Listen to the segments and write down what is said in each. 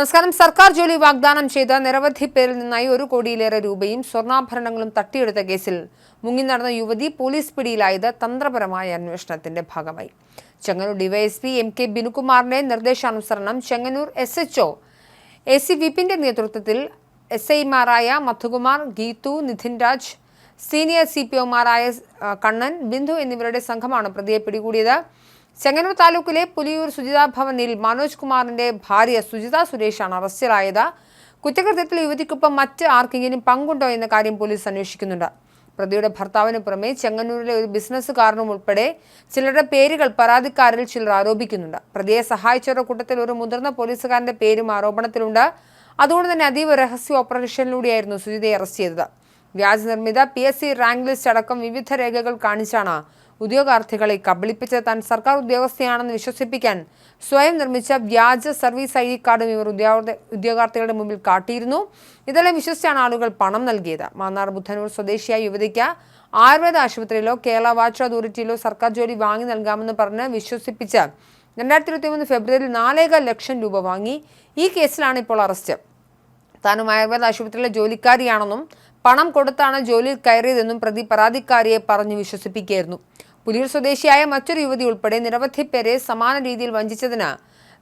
നമസ്കാരം. സർക്കാർ ജോലി വാഗ്ദാനം ചെയ്ത നിരവധി പേരിൽ നിന്നായി ഒരു കോടിയിലേറെ രൂപയും സ്വർണാഭരണങ്ങളും തട്ടിയെടുത്ത കേസിൽ മുങ്ങി നടന്ന യുവതി പോലീസ് പിടിയിലായത് തന്ത്രപരമായ അന്വേഷണത്തിന്റെ ഭാഗമായി. ചെങ്ങന്നൂർ ഡിവൈഎസ്പി എം കെ ബിനുകുമാറിന്റെ നിർദ്ദേശാനുസരണം Chengannur S H O A C വിപിന്റെ നേതൃത്വത്തിൽ എസ് ഐമാരായ Madhukumar Geethu Nidhin Raj senior C P ഒമാരായ Kannan Bindu എന്നിവരുടെ സംഘമാണ് പ്രതിയെ പിടികൂടിയത്. ചെങ്ങന്നൂർ താലൂക്കിലെ പുലിയൂർ സുജിതാ ഭവനിൽ മനോജ് കുമാറിന്റെ ഭാര്യ സുജിത സുരേഷാണ് അറസ്റ്റിലായത്. കുറ്റകൃത്യത്തിൽ യുവതിക്കൊപ്പം മറ്റ് ആർക്കെങ്കിലും പങ്കുണ്ടോ എന്ന കാര്യം പോലീസ് അന്വേഷിക്കുന്നുണ്ട്. പ്രതിയുടെ ഭർത്താവിന് പുറമെ ചെങ്ങന്നൂരിലെ ഒരു ബിസിനസ്സുകാരനും ഉൾപ്പെടെ ചിലരുടെ പേരുകൾ പരാതിക്കാരിൽ ചിലർ ആരോപിക്കുന്നുണ്ട്. പ്രതിയെ സഹായിച്ചവരുടെ കൂട്ടത്തിൽ ഒരു മുതിർന്ന പോലീസുകാരന്റെ പേരും ആരോപണത്തിലുണ്ട്. അതുകൊണ്ട് തന്നെ അതീവ രഹസ്യ ഓപ്പറേഷനിലൂടെയായിരുന്നു സുജിതയെ അറസ്റ്റ് ചെയ്തത്. വ്യാജ നിർമ്മിത P S C rank list അടക്കം വിവിധ രേഖകൾ കാണിച്ചാണ് ഉദ്യോഗാർത്ഥികളെ കബളിപ്പിച്ച് താൻ സർക്കാർ ഉദ്യോഗസ്ഥയാണെന്ന് വിശ്വസിപ്പിക്കാൻ സ്വയം നിർമ്മിച്ച വ്യാജ സർവീസ് ഐ ഡി കാർഡും ഇവർ ഉദ്യോഗ ഉദ്യോഗാർത്ഥികളുടെ മുമ്പിൽ കാട്ടിയിരുന്നു. ഇതെല്ലാം വിശ്വസിച്ചാണ് ആളുകൾ പണം നൽകിയത്. മാന്നാർ ബുദ്ധനൂർ സ്വദേശിയായ യുവതിക്ക് ആയുർവേദ ആശുപത്രിയിലോ കേരള വാച്ച് അതോറിറ്റിയിലോ സർക്കാർ ജോലി വാങ്ങി നൽകാമെന്ന് പറഞ്ഞ് വിശ്വസിപ്പിച്ച് രണ്ടായിരത്തി ഇരുപത്തി മൂന്ന് ഫെബ്രുവരിയിൽ നാലേകാൽ ലക്ഷം രൂപ വാങ്ങി. ഈ കേസിലാണ് ഇപ്പോൾ അറസ്റ്റ്. താനും ആയുർവേദ ആശുപത്രിയിലെ ജോലിക്കാരിയാണെന്നും പണം കൊടുത്താണ് ജോലിയിൽ കയറിയതെന്നും പ്രതി പരാതിക്കാരിയെ പറഞ്ഞു വിശ്വസിപ്പിക്കുകയായിരുന്നു. പുലിയൂർ സ്വദേശിയായ മറ്റൊരു യുവതി ഉൾപ്പെടെ നിരവധി പേരെ സമാന രീതിയിൽ വഞ്ചിച്ചതിന്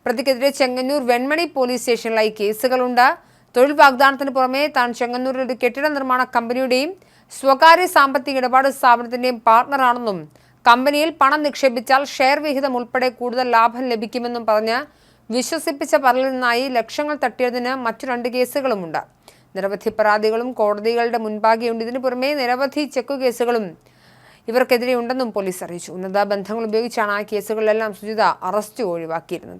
പ്രതിക്കെതിരെ ചെങ്ങന്നൂർ വെൺമണി പോലീസ് സ്റ്റേഷനിലായി കേസുകളുണ്ട്. തൊഴിൽ വാഗ്ദാനത്തിന് പുറമെ താൻ ചെങ്ങന്നൂരിൽ ഒരു കെട്ടിട നിർമ്മാണ കമ്പനിയുടെയും സ്വകാര്യ സാമ്പത്തിക ഇടപാട് സ്ഥാപനത്തിന്റെയും പാർട്ണറാണെന്നും കമ്പനിയിൽ പണം നിക്ഷേപിച്ചാൽ ഷെയർ വിഹിതം ഉൾപ്പെടെ കൂടുതൽ ലാഭം ലഭിക്കുമെന്നും പറഞ്ഞ് വിശ്വസിപ്പിച്ച പറലിൽ നിന്നായി ലക്ഷങ്ങൾ തട്ടിയതിന് മറ്റു രണ്ട് കേസുകളുമുണ്ട്. നിരവധി പരാതികളും കോടതികളുടെ മുൻപാകെയുണ്ട്. ഇതിനു പുറമെ നിരവധി ചെക്ക് കേസുകളും ഇവർക്കെതിരെ ഉണ്ടെന്നും പോലീസ് അറിയിച്ചു. ഉന്നത ബന്ധങ്ങൾ ഉപയോഗിച്ചാണ് ആ കേസുകളിലെല്ലാം സുജിത അറസ്റ്റ് ഒഴിവാക്കിയിരുന്നത്.